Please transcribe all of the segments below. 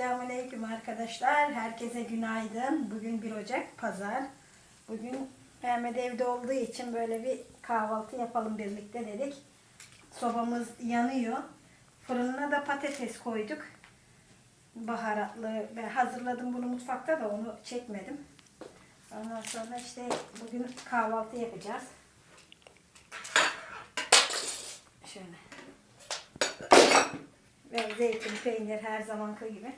Selamünaleyküm arkadaşlar. Herkese günaydın. Bugün 1 Ocak Pazar. Bugün Mehmet evde olduğu için böyle bir kahvaltı yapalım birlikte dedik. Sobamız yanıyor. Fırına da patates koyduk. Baharatlı. Ben hazırladım bunu mutfakta da onu çekmedim. Ondan sonra işte bugün kahvaltı yapacağız. Şöyle. Ve zeytin, peynir her zamanki gibi.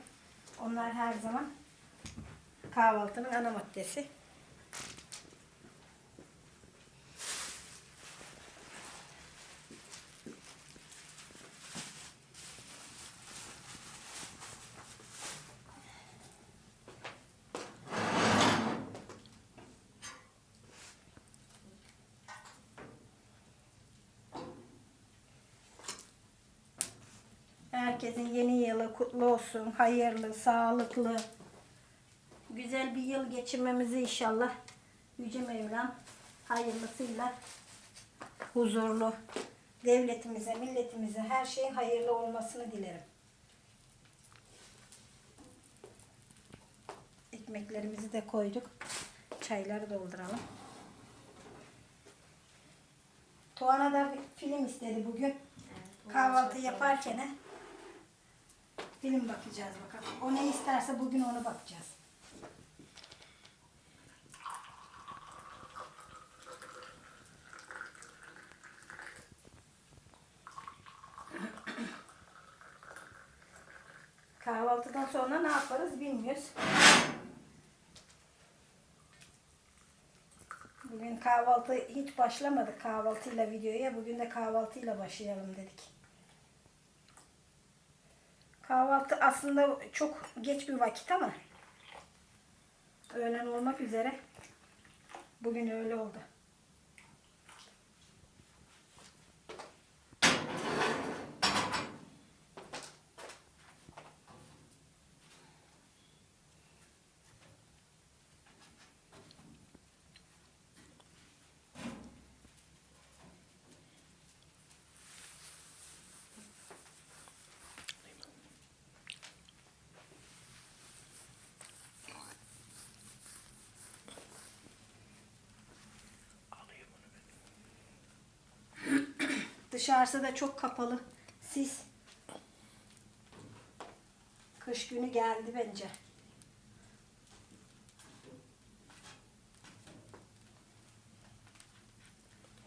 Onlar her zaman kahvaltının ana maddesi. Herkesin yeni yılı kutlu olsun. Hayırlı, sağlıklı, güzel bir yıl geçirmemizi inşallah Yüce Mevlam hayırlısıyla huzurlu devletimize, milletimize her şeyin hayırlı olmasını dilerim. Ekmeklerimizi de koyduk. Çayları dolduralım. Tuana da film istedi bugün. Kahvaltı yaparken film bakacağız bakalım. O ne isterse bugün onu bakacağız. Kahvaltıdan sonra ne yaparız bilmiyoruz. Bugün kahvaltı hiç başlamadık kahvaltıyla videoya. Bugün de kahvaltıyla başlayalım dedik. Kahvaltı aslında çok geç bir vakit ama öğlen olmak üzere bugün öyle oldu. Dışarısı da çok kapalı. Sis. Kış günü geldi bence.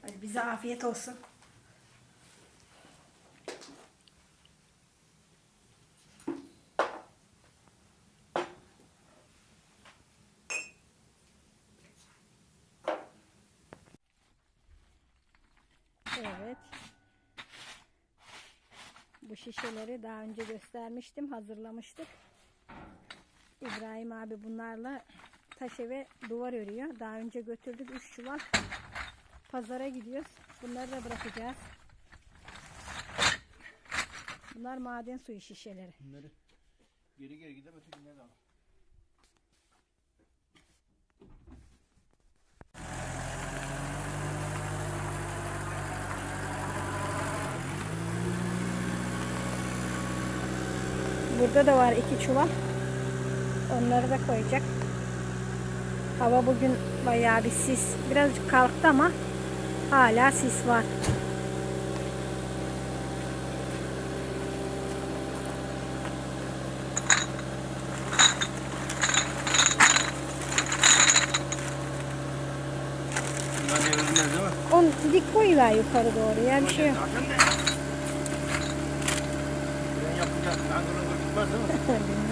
Hadi bize afiyet olsun. Evet. Şişeleri daha önce göstermiştim, hazırlamıştık. İbrahim abi bunlarla taş eve duvar örüyor. Daha önce götürdük 3 çuval. Pazara gidiyoruz. Bunları da bırakacağız. Bunlar maden suyu şişeleri. Bunları geri geri gidip ötekileri de al. Burada da var iki çuval. Onları da koyacak. Hava bugün bayağı bir sis. Birazcık kalktı ama hala sis var. Bunlar devrilmez değil mi? On dik koyuver yukarı doğru ya bir şey yok. Zaten de. Ben yapacağım. Ben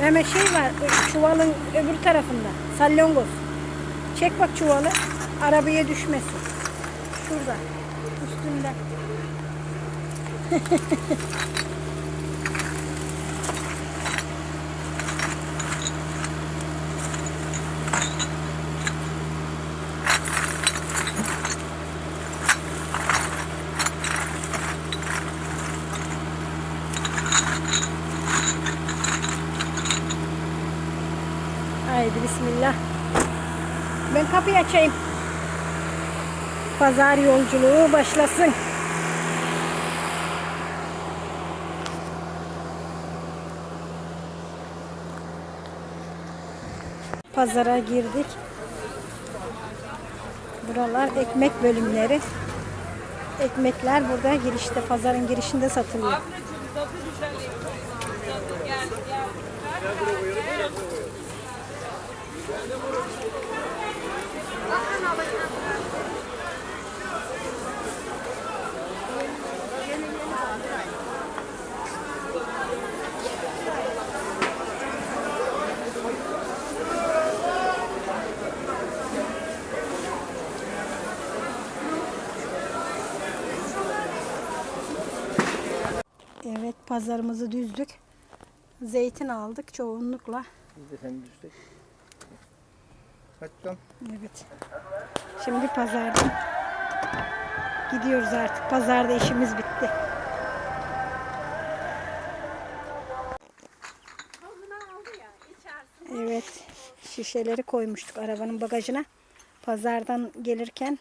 Mehmet şey var çuvalın öbür tarafında. Salyongoz. Çek bak çuvalı. Arabaya düşmesin. Şurada. Üstünde. Pazar yolculuğu başlasın. Pazara girdik. Buralar ekmek bölümleri. Ekmekler burada girişte, pazarın girişinde satılıyor. Evet, pazarımızı düzdük. Zeytin aldık çoğunlukla. Biz de sen düştük. Hadi tamam. Evet. Şimdi pazardan gidiyoruz artık. Pazarda işimiz bitti. Evet. Şişeleri koymuştuk arabanın bagajına. Pazardan gelirken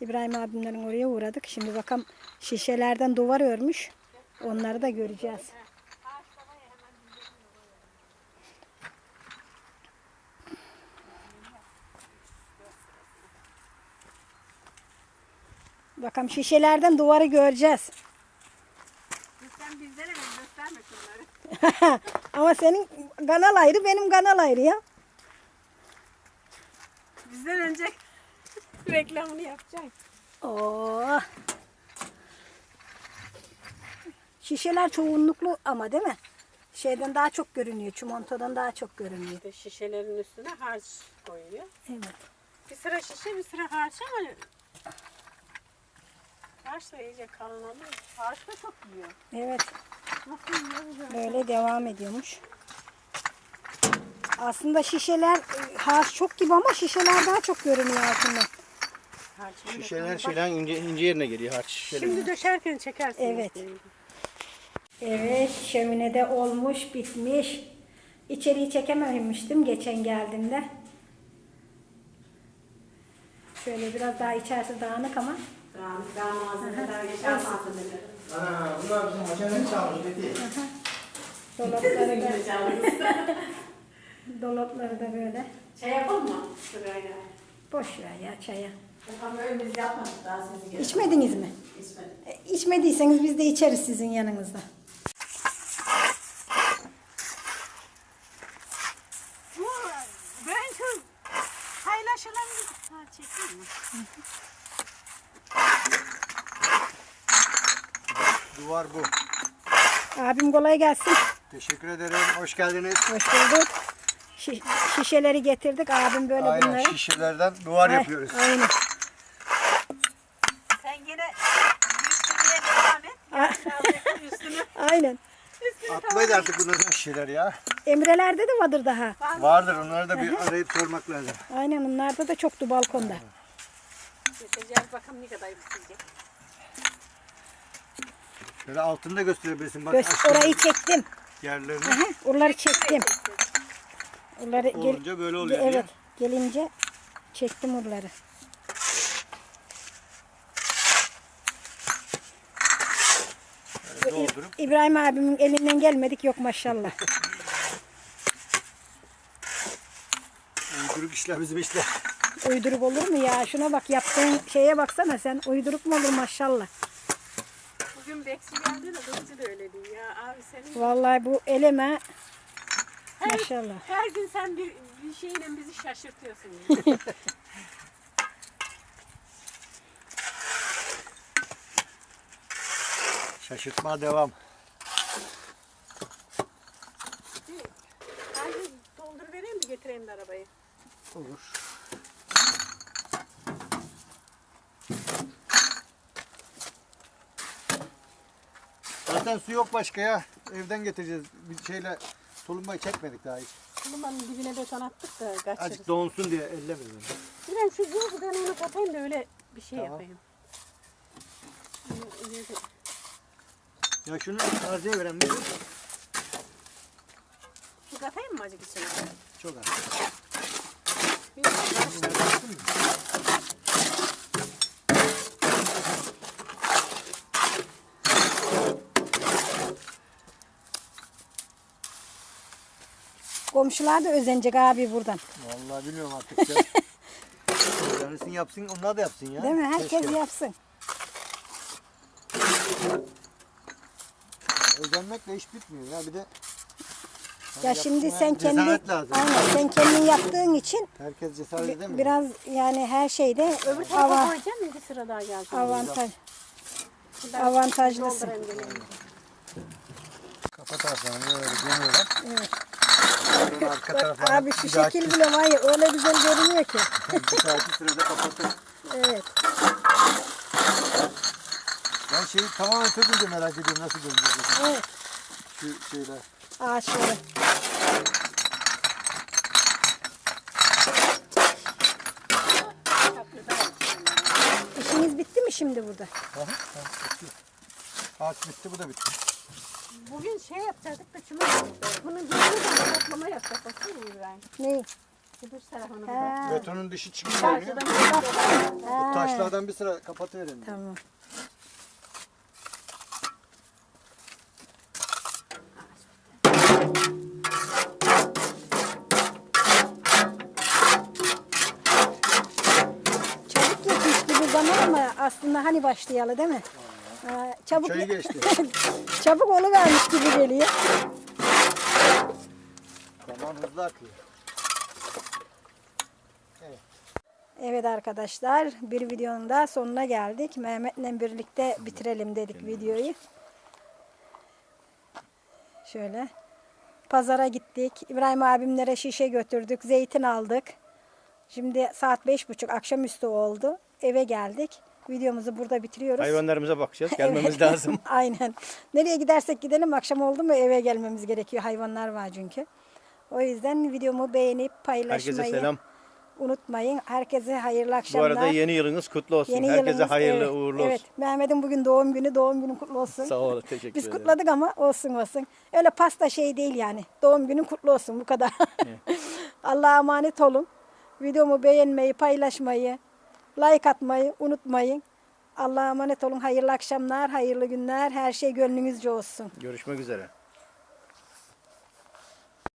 İbrahim abimlerin oraya uğradık. Şimdi bakalım şişelerden duvar örmüş. Onları da göreceğiz. Bakalım şişelerden duvarı göreceğiz. Sen bizlere mi gösterme şunları. Ama senin kanal ayrı, benim kanal ayrı ya. Bizden önce reklamını yapacak. Oo. Şişeler çoğunluklu ama değil mi? Şeyden daha çok görünüyor. Çimentodan daha çok görünüyor. İşte şişelerin üstüne harç koyuyor. Evet. Bir sıra şişe bir sıra harç ama harç da iyice kalın oluyor. Harç da çok yiyor. Evet. Nasıl yiyor bu Böyle devam ediyormuş. Aslında şişeler e, harç çok gibi ama şişeler daha çok görünüyor altından. harç? Şişeler şeyden ince, ince yerine geliyor harç şişeler. Şimdi döşerken çekersin. Evet. Evet, şöminede olmuş, bitmiş. İçeriği çekememiştim geçen geldiğimde. Şöyle biraz daha içerisi dağınık ama. Daha, daha malzemeler geçen malzemeler. Ana bunlar bizim makinenin çalmış Fethi. Dolapları da, dolapları da böyle. Şey yapalım mı? Sırayla. Boş ver ya çaya. Efendim öyle biz yapmadık daha sizi. İçmediniz mi? İsmet. E, İçmediyseniz biz de içeriz sizin yanınızda. Bu ben şu paylaşılan bir... Ha çekeyim mi? Duvar bu. Abim kolay gelsin. Teşekkür ederim. Hoş geldiniz. Hoş bulduk. Şi- şişeleri getirdik. Abim böyle Aynen bunları. şişelerden duvar Ay, yapıyoruz. Aynen. Sen yine üstüne devam et. Yani üstünü. Aynen. Atmayız artık bunların şişeler ya. Emrelerde de vardır daha. Vardır onları da bir arayıp sormak lazım. Aynen onlarda da çoktu balkonda. Geçeceğiz bakalım ne kadar yükselecek. Şöyle altında gösterebilirsin bak Göz, aşağı orayı çektim. yerlerini. Aha, oraları çektim. Oraları gel- Olunca böyle oluyor evet, diye. gelince çektim oraları. Böyle doldurup İbrahim abimin elinden gelmedik yok maşallah. uyduruk işler bizim işler. Uyduruk olur mu ya? Şuna bak yaptığın şeye baksana sen. Uyduruk mu olur maşallah. Bugün Beksi geldi de Kılıcı da öyle diyor ya. Abi senin Vallahi bu eleme her, maşallah. her gün sen bir, bir şeyle bizi şaşırtıyorsun. Şaşırtma devam. doldur vereyim mi getireyim de arabayı? Olur. Zaten su yok başka ya. Evden getireceğiz. Bir şeyle tulumbayı çekmedik daha hiç. Kulumanın dibine beton attık da kaçırırız. Azıcık donsun diye ellemedim. İrem şu yolu ben onu kapayım da öyle bir şey Tamam. yapayım. İleri- Ya şunu tarzeye veren bir katayım mı acık içine? Çok az. Bir karıştır. Komşular da özenecek abi buradan. Vallahi bilmiyorum artık ya. Öğrenirsin yapsın onlar da yapsın ya. Değil mi? Herkes Keşke. yapsın. Özenmekle iş bitmiyor ya bir de. Ya Hani şimdi yapmaya sen kendi cesaret lazım. aynen sen kendin yaptığın için Herkes cesaret bi- edemiyor. biraz yani her şeyde Öbür tarafa ava- koyacağım bir sıra daha gelecek. avantaj Ben avantajlısın. doldurayım geleyim. Kapat ağzını böyle gömüyorlar. Evet. Arka tarafa Abi şu dahaki- şekil bile var ya öyle güzel görünüyor ki. bir dahaki sırada kapatın. Evet. Ben şeyi tamamen sökünce merak ediyorum nasıl görünecek. Evet. Şu şeyler. Ağaçları. İşiniz bitti mi şimdi burada? Aha, tamam, bitti. Ağaç bitti bu da bitti. Bugün şey yapacaktık da oldu. Bunun bir de toplama yapacak. Musun İbrahim? Ne? Şu dış tarafını bir. Ha, Betonun dışı çıkıyor. Karşıdan bir de- Bu taşlardan bir sıra kapatıverelim. Tamam. Çabuk geçmiş gibi zaman ama aslında hani başlayalı değil mi? Ha, çabuk Çayı geçti. çabuk oluvermiş gibi geliyor. Zaman hızlı akıyor. Evet arkadaşlar bir videonun da sonuna geldik. Mehmet'le birlikte bitirelim dedik videoyu. Şöyle. Pazara gittik. İbrahim abimlere şişe götürdük. Zeytin aldık. Şimdi saat beş buçuk akşamüstü oldu. Eve geldik. Videomuzu burada bitiriyoruz. Hayvanlarımıza bakacağız. Gelmemiz Evet. lazım. Aynen. Nereye gidersek gidelim akşam oldu mu eve gelmemiz gerekiyor. Hayvanlar var çünkü. O yüzden videomu beğenip paylaşmayı Herkese selam. unutmayın. Herkese hayırlı Bu akşamlar. arada yeni yılınız kutlu olsun. Yeni Herkese yılınız, hayırlı evet, uğurlu Evet. olsun. Mehmet'in bugün doğum günü. Doğum günün kutlu olsun. Sağ olun. Teşekkür Biz ederim. kutladık ama olsun olsun. Öyle pasta şey değil yani. Doğum günün kutlu olsun bu kadar. Allah'a emanet olun. Videomu beğenmeyi, paylaşmayı, like atmayı unutmayın. Allah'a emanet olun. Hayırlı akşamlar, hayırlı günler. Her şey gönlünüzce olsun. Görüşmek üzere.